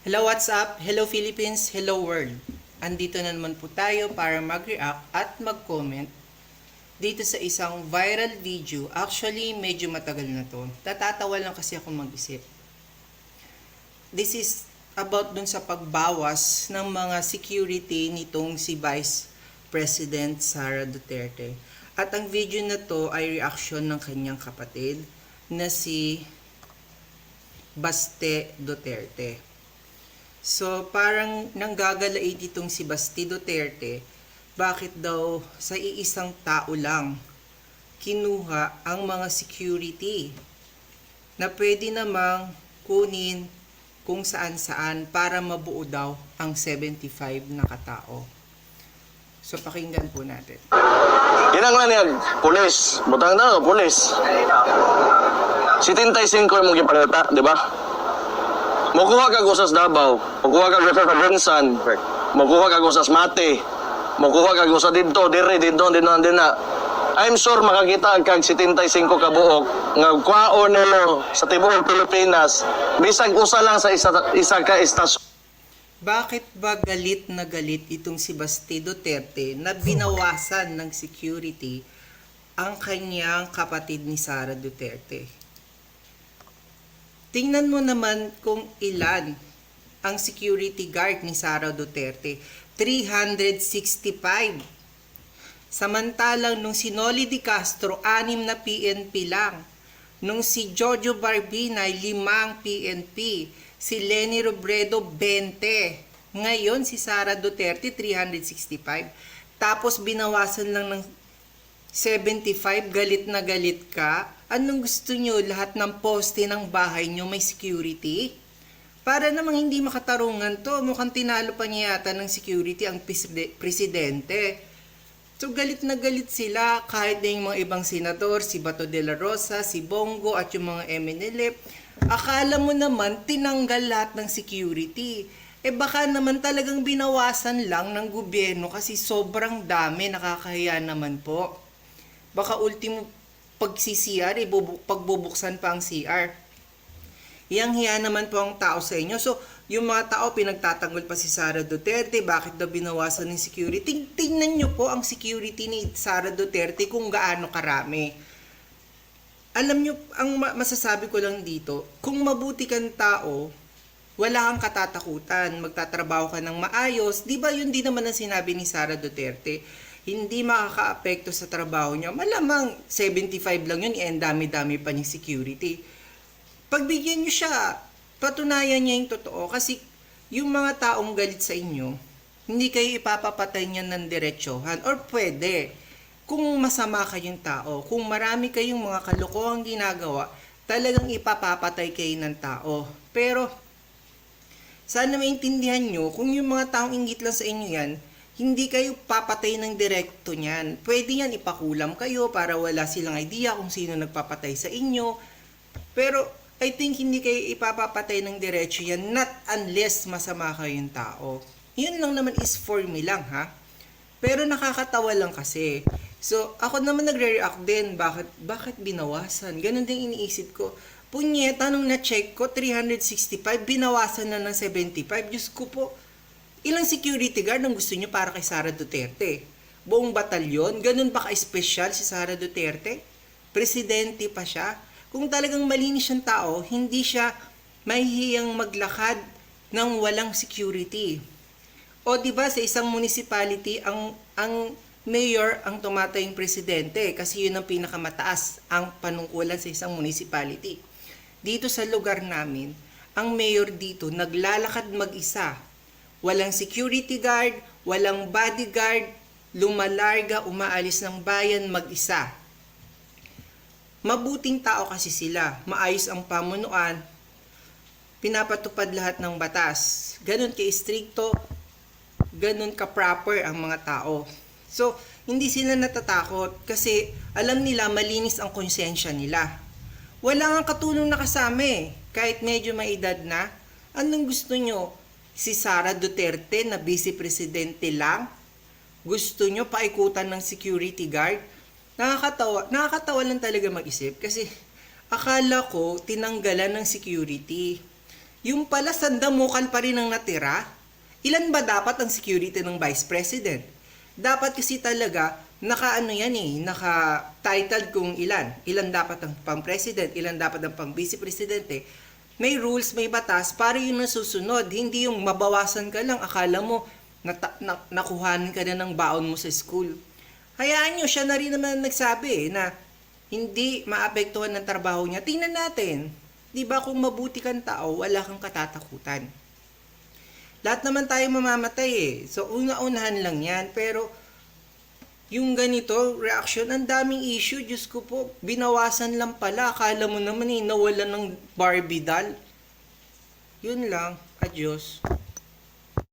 Hello, what's up? Hello, Philippines. Hello, world. Andito na naman po tayo para mag-react at mag-comment dito sa isang viral video. Actually, medyo matagal na to. Tatatawa lang kasi ako mag-isip. This is about dun sa pagbawas ng mga security nitong si Vice President Sara Duterte. At ang video na to ay reaction ng kanyang kapatid na si Baste Duterte. So, parang nanggagalait itong si Basti Duterte, bakit daw sa iisang tao lang kinuha ang mga security na pwede namang kunin kung saan-saan para mabuo daw ang 75 na katao. So, pakinggan po natin. Inang lang yan, pulis. Butang na, pulis. Si Tintay Singko yung mong gipanata, di ba? Mukuha ka gusas Davao, mukuha ka gusas sa Bensan, mukuha ka gusas Mate, mukuha ka gusas dito, dire, dito, dito. Na. I'm sure makakita kag si Tintay Singko kabuok nga kwaon nilo sa tibuok Pilipinas. Bisag usa lang sa isa isa ka istasyon Bakit ba galit na galit itong si Basti Duterte na binawasan ng security ang kanyang kapatid ni Sara Duterte? Tingnan mo naman kung ilan ang security guard ni Sara Duterte. 365. Samantalang nung si Noli Di Castro, anim na PNP lang. Nung si Jojo Barbinay, limang PNP. Si Lenny Robredo, 20. Ngayon, si Sara Duterte, 365. Tapos binawasan lang ng 75, galit na galit ka. Anong gusto nyo? Lahat ng poste ng bahay nyo may security? Para namang hindi makatarungan to, mukhang tinalo pa niya yata ng security ang presidente. So galit na galit sila kahit na yung mga ibang senador, si Bato de la Rosa, si Bongo at yung mga MNLF. Akala mo naman tinanggal lahat ng security. Eh baka naman talagang binawasan lang ng gobyerno kasi sobrang dami, nakakahiya naman po. Baka ultimo pag si CR, ibubu- pagbubuksan pa ang CR. Yang hiya naman po ang tao sa inyo. So, yung mga tao pinagtatanggol pa si Sara Duterte, bakit daw binawasan ng security? Ting- Tingnan nyo po ang security ni Sara Duterte kung gaano karami. Alam nyo, ang ma- masasabi ko lang dito, kung mabuti kang tao, wala kang katatakutan, magtatrabaho ka ng maayos, di ba yun din naman ang sinabi ni Sara Duterte? Hindi makaka-apekto sa trabaho niya. Malamang 75 lang yun, eh, dami-dami pa niyang security pagbigyan nyo siya, patunayan niya yung totoo. Kasi yung mga taong galit sa inyo, hindi kayo ipapapatay niya ng diretsohan. Or pwede, kung masama kayong tao, kung marami kayong mga kalokohang ginagawa, talagang ipapapatay kayo ng tao. Pero, sana maintindihan nyo, kung yung mga taong inggit lang sa inyo yan, hindi kayo papatay ng direkto niyan. Pwede yan ipakulam kayo para wala silang idea kung sino nagpapatay sa inyo. Pero I think hindi kayo ipapapatay ng diretso yan not unless masama kayong tao. Yun lang naman is for me lang ha. Pero nakakatawa lang kasi. So, ako naman nagre-react din. Bakit, bakit binawasan? Ganon din iniisip ko. Punyeta, nung na-check ko, 365, binawasan na ng 75. Diyos ko po, ilang security guard ang gusto nyo para kay Sara Duterte? Buong batalyon? Ganun ba ka-special si Sara Duterte? Presidente pa siya? Kung talagang malinis siyang tao, hindi siya mahihiyang maglakad ng walang security. O di ba sa isang municipality ang ang mayor ang tumatayong presidente kasi yun ang pinakamataas ang panungkulan sa isang municipality. Dito sa lugar namin, ang mayor dito naglalakad mag-isa. Walang security guard, walang bodyguard, lumalarga, umaalis ng bayan mag-isa. Mabuting tao kasi sila, maayos ang pamunuan, pinapatupad lahat ng batas. Ganon ka-stricto, ganon ka-proper ang mga tao. So, hindi sila natatakot kasi alam nila malinis ang konsensya nila. Wala nga katulong na kasama eh. Kahit medyo may edad na, anong gusto nyo? Si Sara Duterte na vice presidente lang? Gusto nyo paikutan ng security guard? Nakakatawa, nakakatawa lang talaga mag-isip kasi akala ko tinanggalan ng security. Yung pala sandamukal pa rin ang natira. Ilan ba dapat ang security ng Vice President? Dapat kasi talaga, naka ano yan eh, naka titled kung ilan. Ilan dapat ang pang president, ilan dapat ang pang vice presidente. May rules, may batas, para yun ang susunod. Hindi yung mabawasan ka lang, akala mo, nata- na, nakuhanan ka na ng baon mo sa school. Hayaan nyo, siya na rin naman nagsabi eh, na hindi maapektuhan ng trabaho niya. Tingnan natin, di ba kung mabuti kang tao, wala kang katatakutan. Lahat naman tayo mamamatay eh. So, una-unahan lang yan. Pero, yung ganito, reaction, ang daming issue. Diyos ko po, binawasan lang pala. Akala mo naman eh, nawalan ng Barbie doll. Yun lang. Adios.